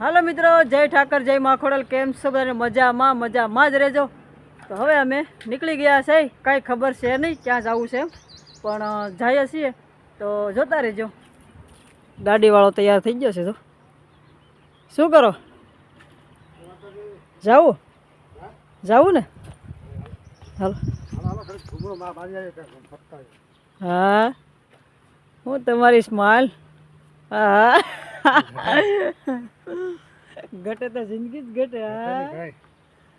હાલો મિત્રો, જય ઠાકર, જય માખોડલ. કેમ છો બધાને? મજામાં મજામાં જ રહેજો. તો હવે અમે નીકળી ગયા છે. કાંઈ ખબર છે નહીં ક્યાં જવું છે પણ જઈએ છીએ. તો જોતા રહેજો. ગાડીવાળો તૈયાર થઈ ગયો છે તો શું કરો? જાવું? જાવું ને? હાલો. હા. હું તમારી સ્માઇલ હા. ઘટે તો જિંદગી જ ઘટે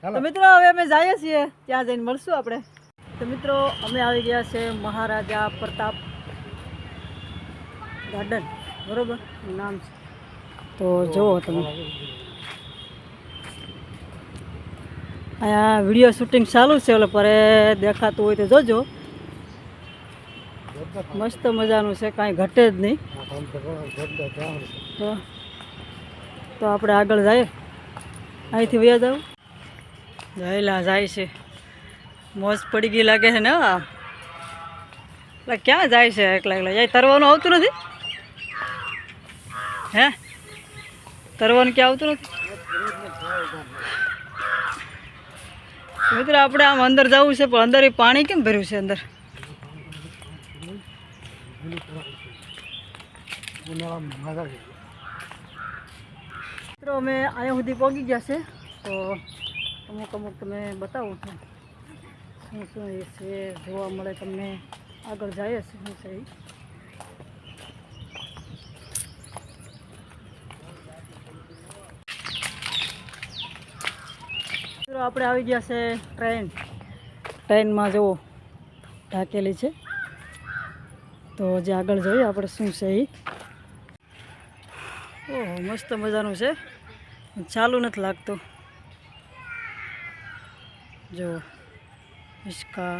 હા. તો મિત્રો હવે અમે જઈએ છીએ. ત્યાં જઈને મળશું આપણે. તો મિત્રો અમે આવી ગયા છે મહારાજા પ્રતાપ ગાર્ડન. બરોબર? નામ છે. તો જુઓ તમે. અહીંયા વીડિયો શૂટિંગ ચાલુ છે એટલે પરે દેખાતું હોય તો જોજો. મસ્ત મજાનું છે, કાંઈ ઘટે જ નહીં. તો તો આપણે આગળ જઈએ. અહીંથી વ્યા જાવ જયેલા જાય છે. મોજ પડી ગઈ લાગે છે ને એટલે ક્યાં જાય છે એકલા એકલા? જાય, તરવાનું આવતું નથી? હે? તરવાનું ક્યાં આવતું નથી? મિત્ર, આપણે આમ અંદર જવું છે, પણ અંદર પાણી કેમ ભર્યું છે અંદર? મિત્રો, અમે અહીંયા સુધી પહોંચી ગયા છે. તો અમુક અમુક તમે બતાવું છું. શું શું એ છે, જોવા મળે તમને. આગળ જાય છે શું છે મિત્રો, આપણે આવી ગયા છે ટ્રેન. ટ્રેનમાં જુઓ ઢાકેલી છે. તો જે આગળ જોઈએ, આપણે શું છે એ. ઓહો, મસ્ત મજાનું છે. ચાલુ નથી લાગતું. જો હિસકા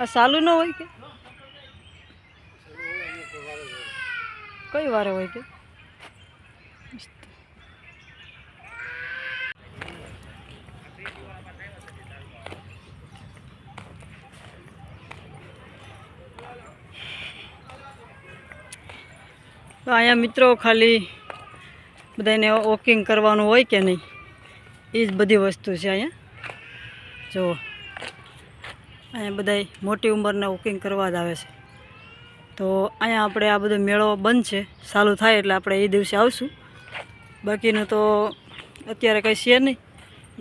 આ ચાલુ ન હોય કે? કઈ વારે હોય કે? તો અહીંયા મિત્રો ખાલી બધાને વોકિંગ કરવાનું હોય કે નહીં? એ જ બધી વસ્તુ છે અહીંયા. જુઓ અહીંયા બધા મોટી ઉંમરના વોકિંગ કરવા જ આવે છે. તો અહીંયા આપણે આ બધો મેળો બંધ છે. ચાલુ થાય એટલે આપણે એ દિવસે આવશું. બાકીનું તો અત્યારે કંઈ છે નહીં.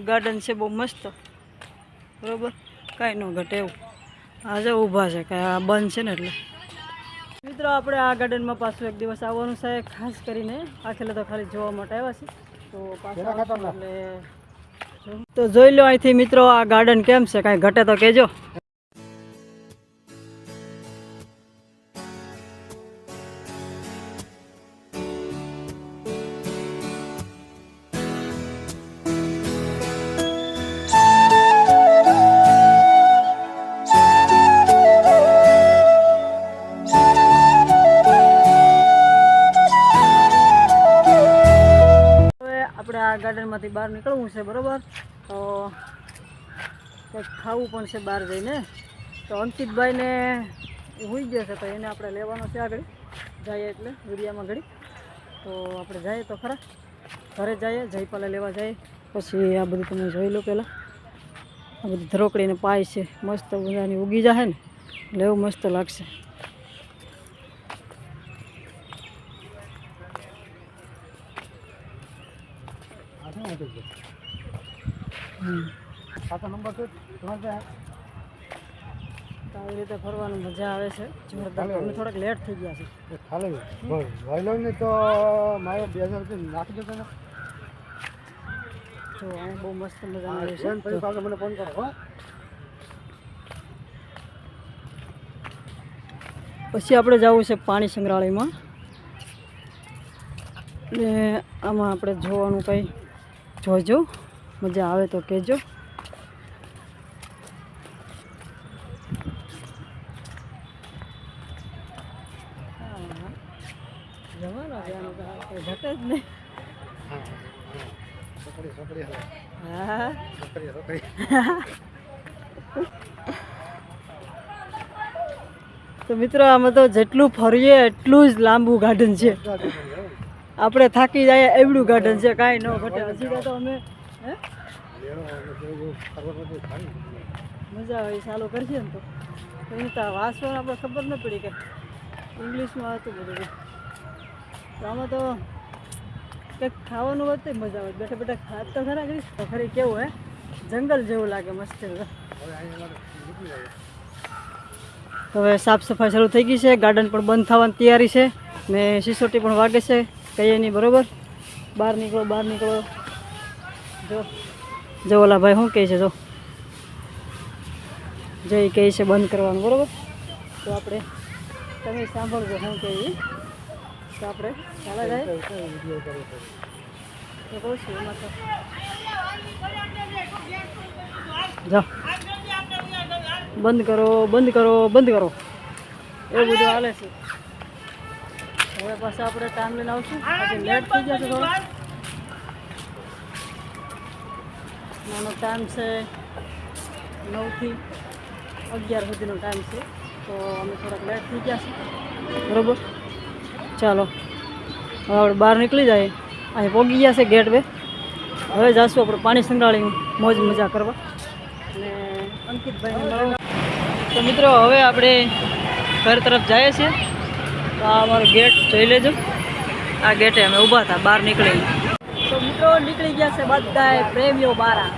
ગાર્ડન છે બહુ મસ્ત. બરાબર? કાંઈ ન ઘટે એવું. આજે ઊભા છે, કાંઈ બંધ છે ને એટલે. મિત્રો આપણે આ ગાર્ડનમાં પાછું એક દિવસ આવવાનું છે ખાસ કરીને આખેલે તો ખાલી જોવા માટે આવ્યા છે. તો પાછા એટલે તો જોઈ લો અહીંથી મિત્રો આ ગાર્ડન કેમ છે? કાંઈ ઘટે તો કહેજો. ગાર્ડનમાંથી બહાર નીકળવું છે, બરોબર? તો કંઈક ખાવું પણ છે બહાર જઈને. તો અંકિતભાઈને હોઈ ગયો છે, તો એને આપણે લેવાનો છે આગળ. જઈએ એટલે વિડીયામાં ઘડી તો આપણે જઈએ તો ખરા. ઘરે જઈએ, જયપાલે લેવા જઈએ. પછી આ બધું તમે જોઈ લો પહેલાં. આ બધી ધરોકડીને પાય છે. મસ્ત બધાની ઉગી જાય ને. એવું મસ્ત લાગશે. હમ તો આવી રીતે ફરવાની મજા આવે છે થોડાક લેટ થઈ ગયા છે તો મારે બે હજાર રૂપિયા ને તો અહીં બહુ મસ્ત મજાનું આવે છે પછી મને ફોન પછી આપણે જવું છે પાણી સંગ્રહાલયમાં. ને આમાં આપણે જોવાનું કંઈ જોજો. મજા આવે તો કહેજો. તો મિત્રો આમાં તો જેટલું ફરીએ એટલું જ લાંબુ ગાર્ડન છે. આપણે થાકી જાય, એવડું ગાર્ડન છે, કાંઈ ન ઘટે. હજી તો અમે મજા આવે, ચાલુ કરશે ને તો. એની તો વાંચવાનું આપણે ખબર ન પડી કે ઇંગ્લિશમાં હતું બધું. તો આમાં તો કંઈક ખાવાનું હોત મજા આવે. બેઠા બેઠા ખાત તો ખરા કરીશ તો ખરી કેવું, હે? જંગલ જેવું લાગે મસ્ત. હવે સાફ સફાઈ શરૂ થઈ ગઈ છે. ગાર્ડન પણ બંધ થવાની તૈયારી છે ને સિસોટી પણ વાગે છે. કહીએ નહીં બરોબર? બહાર નીકળો બહાર નીકળો. જો. જો ઓલા ભાઈ શું કહે છે, જો. જો એ કહે છે બંધ કરવાનું, બરાબર? તો આપણે તમે સાંભળજો શું કહે તો આપણે ચાલે જાય. તો બંધ કરો બંધ કરો બંધ કરો એવું બધું હાલે છે હવે પાછા આપણે ટાઈમ લઈને આવશું આજે લેટ થઈ ગયા છે થોડો નાનો ટાઈમ છે નવથી અગિયાર સુધીનો ટાઈમ છે તો અમે થોડાક લેટ થઈ ગયા છે બરોબર ચાલો હવે આપણે બહાર નીકળી જાય અહીં પહોંચી ગયા છે ગેટ વે હવે જાશું આપણે પાણી સંગ્રાળી મોજ મજા કરવા અને અંકિતભાઈને મળવા તો મિત્રો, હવે આપણે ઘર તરફ જઈએ છીએ. તો આ અમારો ગેટ જોઈ લેજો. આ ગેટે અમે ઊભા હતા બહાર નીકળી તો મિત્રો, નીકળી ગયા છે બધા પ્રેમીઓ બારા.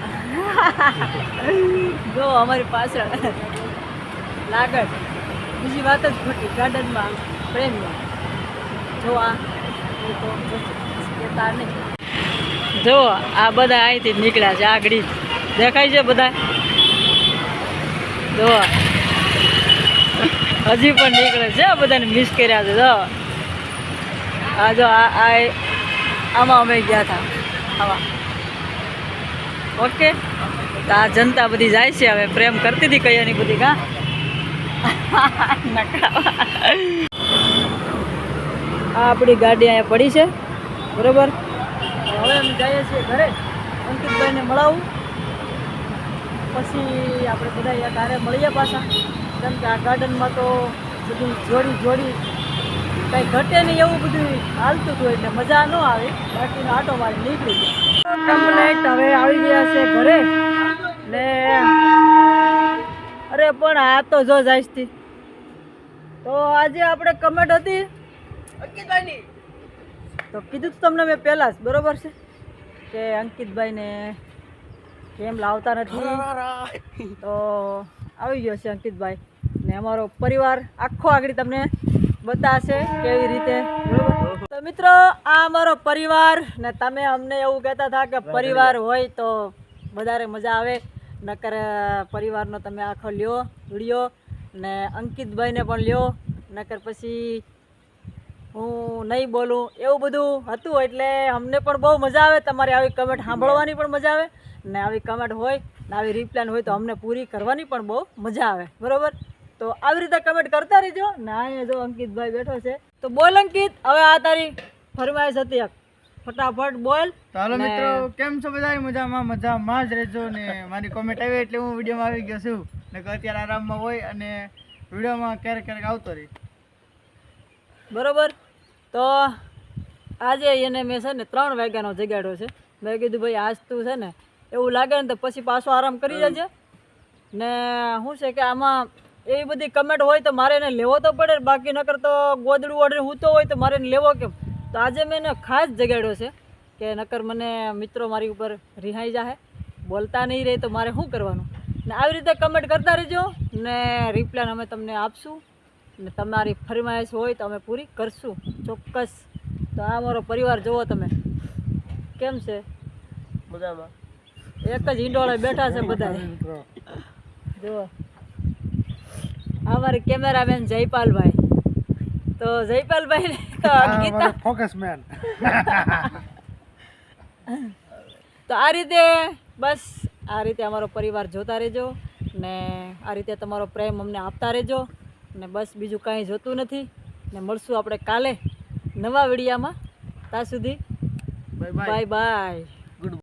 જો અમારી પાછળ લાગડ. બીજી વાત જ ખોટી, ગાર્ડનમાં પ્રેમીઓ. જો આ જો આ બધા અહીંથી નીકળ્યા છે, આગળ દેખાય છે બધા? જો હજી પણ નીકળે છે બધાને મિસ કર્યા છે તો આ જો, આ આમાં અમે ગયા હતા. આમાં. ઓકે તો આ જનતા બધી જાય છે હવે, પ્રેમ કરતી હતી કયાની બધી કા આ આપણી ગાડી અહીંયા પડી છે, બરોબર? હવે અમે જઈએ છીએ ઘરે. અંકિતભાઈને મળાવું. પછી આપણે બધા હારે મળીએ પાછા. કેમ કે આ ગાર્ડનમાં તો બધું જોડી જોડી કંઈ ઘટે નહીં એવું બધું હાલતું હતું એટલે મજા ન આવે. બાકીનો આટો મારી નીકળી ગયો. હવે આવી ગયા છે ઘરે. ને અરે પણ આ તો જો જાયસથી તો આજે આપણે કમેન્ટ હતી? તો કીધું તો તમને મેં પહેલાં જ બરોબર છે? કે અંકિતભાઈને કેમ લાવતા નથી? તો આવી ગયો છે અંકિતભાઈ. ને અમારો પરિવાર આખો આગળ તમને બતાવશે કેવી રીતે. તો મિત્રો, આ અમારો પરિવાર, ને તમે અમને એવું કહેતા હતા કે પરિવાર હોય તો વધારે મજા આવે. નકર પરિવારનો તમે આખો લ્યો વીડિયો ને અંકિતભાઈને પણ લ્યો. નકર પછી હું નહીં બોલું એવું બધું હતું એટલે અમને પણ બહુ મજા આવે. તમારી આવી કમેન્ટ સાંભળવાની પણ મજા આવે. ને આવી કમેન્ટ હોય ને આવી રિપ્લાન હોય તો અમને પૂરી કરવાની પણ બહુ મજા આવે. બરોબર? તો આવી રીતે કમેન્ટ કરતા રહેજો. ને અહીંયા જો અંકિતભાઈ બેઠો છે. તો બોલ અંકિત હવે આ તારી ફરમાઈશ હતી એક. ફટાફટ બોલ. ચાલો મિત્રો કેમ છો બધા મજામાં મજામાં જ રહેજો. ને મારી કોમેન્ટ આવી એટલે હું વિડીયોમાં આવી ગયો છું. ને અત્યારે આરામમાં હોય અને વિડીયોમાં ક્યારેક ક્યારેક આવતો રહી. બરોબર? તો આજે એને મેં છે ને ત્રણ વાગ્યાનો જગાડ્યો છે. મેં કીધું, ભાઈ, આજ તું છે ને એવું લાગે ને તો પછી પાછો આરામ કરી જજે ને શું છે કે આમાં એવી બધી કમેન્ટ હોય તો મારે એને લેવો તો પડે, બાકી નકર તો ગોદડું ઓઢીને હૂતો હોય તો મારે એને લેવો કેમ? તો આજે મેં એને ખાસ જગાડ્યો છે કે નકર મને મિત્રો મારી ઉપર રિહાઈ જાહે, બોલતા નહીં રહે તો મારે શું કરવાનું? ને આવી રીતે કમેન્ટ કરતા રહેજો ને રિપ્લાય અમે તમને આપશું. ને તમારી ફરમાઈશ હોય તો અમે પૂરી કરશું ચોક્કસ. તો આ મારો પરિવાર જુઓ તમે. કેમ છે? મજામાં. એક જ ઈંડોળે બેઠા છે બધા. જુઓ. અમારી કેમેરામેન જયપાલભાઈ. તો જયપાલભાઈ તો અંકિતા ફોકસ મેન તો આ રીતે બસ આ રીતે અમારો પરિવાર જોતા રહેજો ને આ રીતે તમારો પ્રેમ અમને આપતા રહેજો. ને બસ બીજું કાંઈ જોતું નથી. ને મળશું આપણે કાલે નવા વિડીયામાં. ત્યાં સુધી બાય બાય બાય બાય